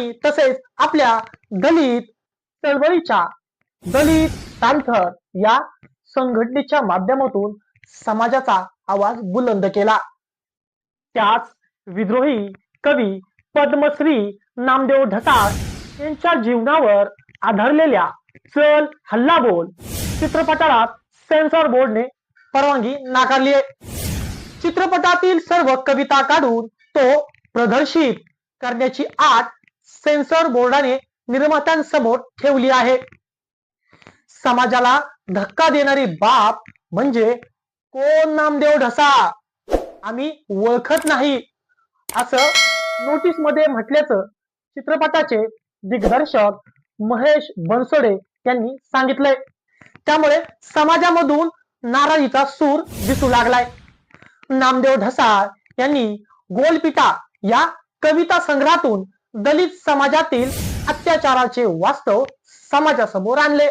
तसेच आपल्या दलित चळवळीच्या दलित तांथर या संघटनेच्या माध्यमातून समाजाचा आवाज बुलंद केला. त्याच विद्रोही कवी पद्मश्री नामदेव ढसाळ यांच्या जीवनावर आधारलेल्या चल हल्ला बोल चित्रपटाला सेन्सॉर बोर्डने परवानगी नाकारली आहे. चित्रपटातील सर्व कविता काढून तो प्रदर्शित करण्याची आठ सेन्सॉर बोर्डाने निर्मात्यांसमोर ठेवली आहे. समाजाला धक्का देणारी बाप म्हणजे कोण नामदेव ढसा? आम्ही ओळखत नाही. असं नोटीसमध्ये म्हटल्याचं चित्रपटाचे दिग्दर्शक महेश बनसोडे यांनी सांगितलंय. त्यामुळे समाजामधून नाराजीचा सूर दिसू लागलाय. नामदेव ढसाळ यांनी गोलपिटा या कविता संग्रहातून दलित समाजातील अत्याचाराचे वास्तव समाजासमोर आणले.